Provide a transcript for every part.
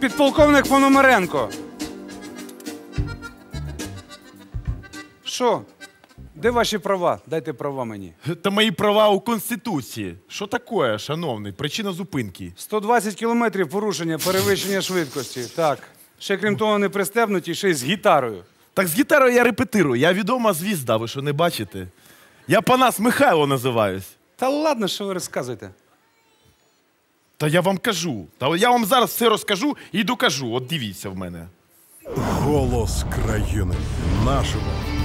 підполковник Пономаренко. Що? Де ваші права? Дайте права мені. Та мої права у Конституції. Що таке, шановний? Причина зупинки. 120 кілометрів порушення, перевищення швидкості. Так. Ще крім того, не пристебнуті, ще й з гітарою. Так з гітарою я репетирую. Я відома звізда, ви що не бачите? Я Панас Михайло називаюсь. Та ладно, що ви розказуєте? Та я вам кажу. Та я вам зараз все розкажу і докажу. От дивіться в мене. Голос країни наживо.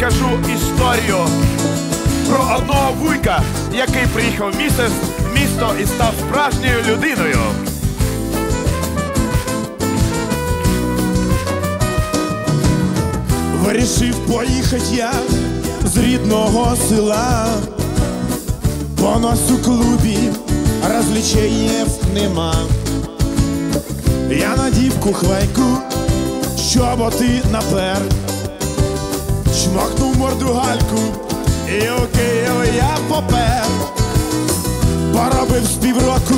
Розкажу історію про одного вуйка, який приїхав в місяць в місто і став справжньою людиною. Вирішив поїхати я з рідного села, бо нас у клубі розлічеїв нема. Я на надів кухвайку, щоботи напер, чмокнув морду гальку, і у Київ я попер. Поробив з півроку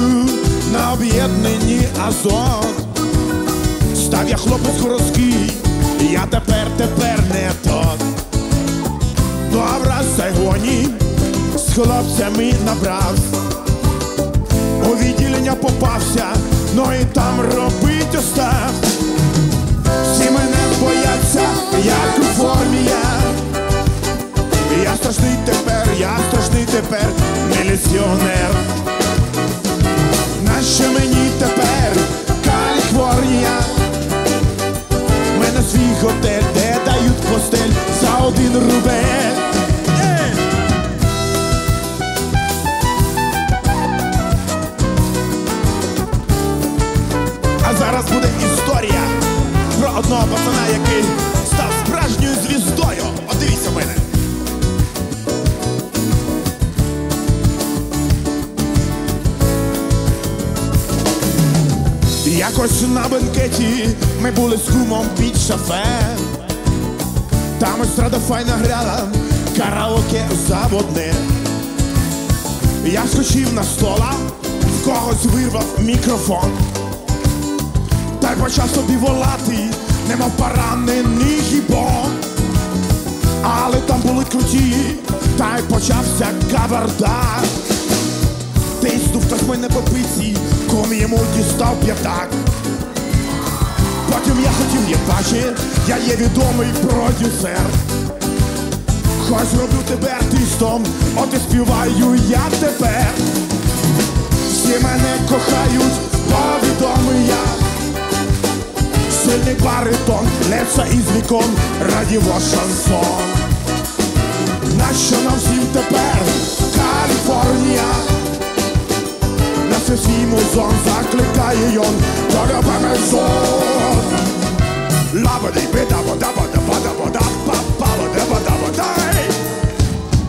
на об'єднанні Азот. Став я хлопець городський, я тепер, тепер не тот. Добра сьогодні з хлопцями набрав. У відділення попався, ну і там робить остав. Міліціонер. Нащо мені тепер Каліфорнія? Мене свій готель, де дають постель за один рубель. Якось на бенкеті ми були з кумом під шафе. Там естрада файна грала, караоке заводне. Я скочив на стола, в когось вирвав мікрофон. Та й почав собі волати, немов поранений гібон. Але там були круті, та й почався кавардак. Тиснув хтось мене по пиці, ком йому дістав п'ятак. Потім я хотів, як бачиш, я є відомий продюсер. Хоч зроблю тебе артистом, от і співаю я тепер. Всі мене кохають, бо відомий я. Сильний баритон, лепса із вікон, радіво шансон. Нащо нам всім тепер Каліфорнія? На все свій музон закликає йон до любими зон. Лабади бида вода вода вода вода па па вода вода водай.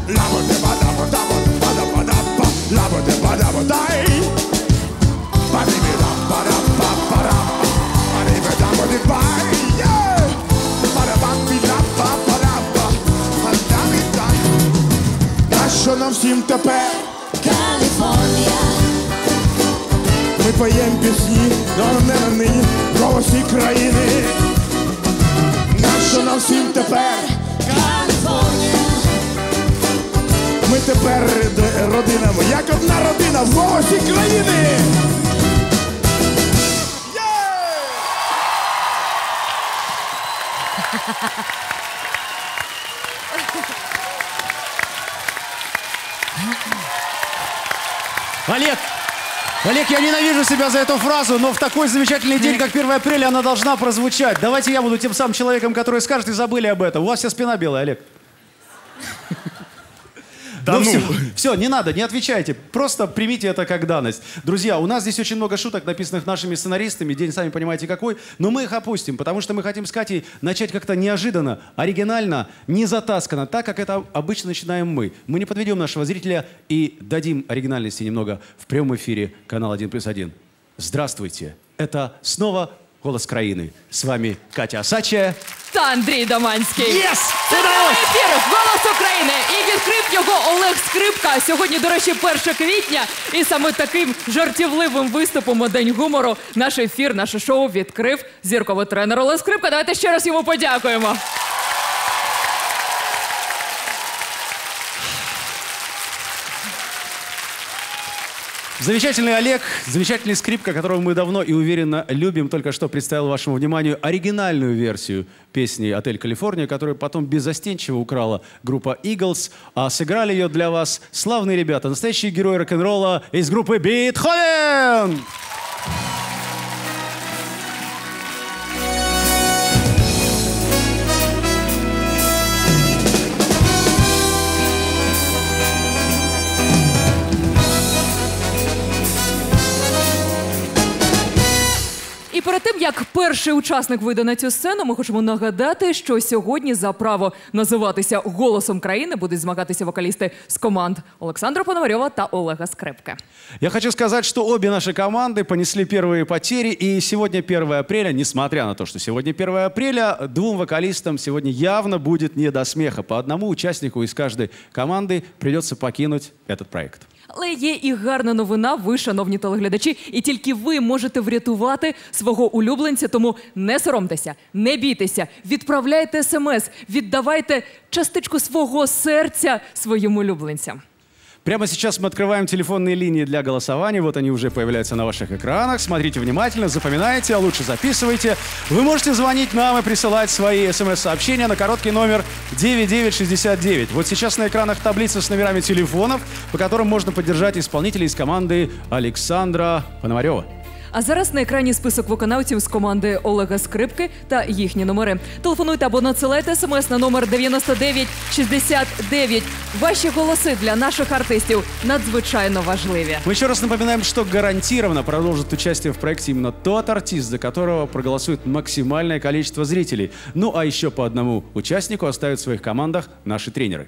Лабади вода вода вода вода вода па лабади вода водай. Бади бида бада па пара. Бади бида води бай. Yeah. Бада ба бида па пара ба. Бада бида. Нащо нам всім тепер? поєм пісні, но не на нині, всі країни. Нащо нам всім тепер? Ми тепер д- родина, як одна родина в голосі країни. Олег, Олег, я ненавижу себя за эту фразу, но в такой замечательный день, как 1 апреля, она должна прозвучать. Давайте я буду тем самым человеком, который скажет, и забыли об этом. У вас вся спина белая, Олег. Да ну. Все, все, не надо, не отвечайте. Просто примите это как данность. Друзья, у нас здесь очень много шуток, написанных нашими сценаристами. День, сами понимаете, какой. Но мы их опустим, потому что мы хотим с Катей начать как-то неожиданно, оригинально, не затасканно, так, как это обычно начинаем мы. Мы не подведем нашего зрителя и дадим оригинальности немного в прямом эфире канала 1 плюс 1. Здравствуйте. Это снова «Голос країни». С вами Катя Асачия. та Андрій Доманський. Yes! Це прямий ефір «Голос України» і відкрив його Олег Скрипка. Сьогодні, до речі, 1 квітня. І саме таким жартівливим виступом у День гумору наш ефір, наше шоу відкрив зірковий тренер Олег Скрипка. Давайте ще раз йому подякуємо. Замечательный Олег, замечательный скрипка, которого мы давно и уверенно любим, только что представил вашему вниманию оригинальную версию песни «Отель Калифорния», которую потом беззастенчиво украла группа Eagles, а сыграли ее для вас славные ребята, настоящие герои рок-н-ролла из группы Битховен! І перед тим як перший учасник вийде на цю сцену, ми хочемо нагадати, що сьогодні за право називатися голосом країни будуть змагатися вокалісти з команд Олександра Пономарьова та Олега Скрипки. Я хочу сказать, что обе наши команды понесли первые потери, и сегодня 1 апреля, несмотря на то, что сегодня 1 апреля, двум вокалистам сегодня явно будет не до смеха. По одному участнику из каждой команды придется покинуть этот проект. Але є і гарна новина, ви, шановні телеглядачі, і тільки ви можете врятувати свого улюбленця. Тому не соромтеся, не бійтеся, відправляйте смс, віддавайте частичку свого серця своїм улюбленцям. Прямо сейчас мы открываем телефонные линии для голосования. Вот они уже появляются на ваших экранах. Смотрите внимательно, запоминайте, а лучше записывайте. Вы можете звонить нам и присылать свои смс-сообщения на короткий номер 9969. Вот сейчас на экранах таблица с номерами телефонов, по которым можно поддержать исполнителей из команды Александра Пономарева. А зараз на екрані список виконавців з команди Олега Скрипки та їхні номери. Телефонуйте або надсилайте смс на номер 9969. Ваші голоси для наших артистів надзвичайно важливі. Мы еще раз напоминаем, что гарантированно продолжит участие в проекте именно тот артист, за которого проголосует максимальное количество зрителей. Ну а еще по одному участнику оставят в своих командах наши тренеры.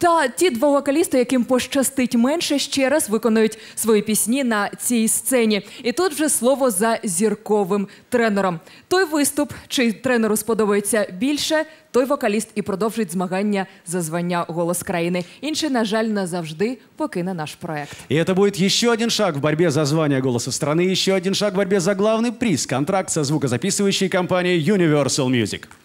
Та ті два вокалісти, яким пощастить менше, ще раз виконують свої пісні на цій сцені. І тут вже слово за зірковим тренером. Той виступ, чий тренеру сподобається більше, той вокаліст і продовжить змагання за звання голос країни. Інший, на жаль, назавжди покине наш проект. И это будет еще один шаг в борьбе за звание «Голоса страны», еще один шаг в борьбе за главный приз – контракт со звукозаписывающей компанией Universal Music.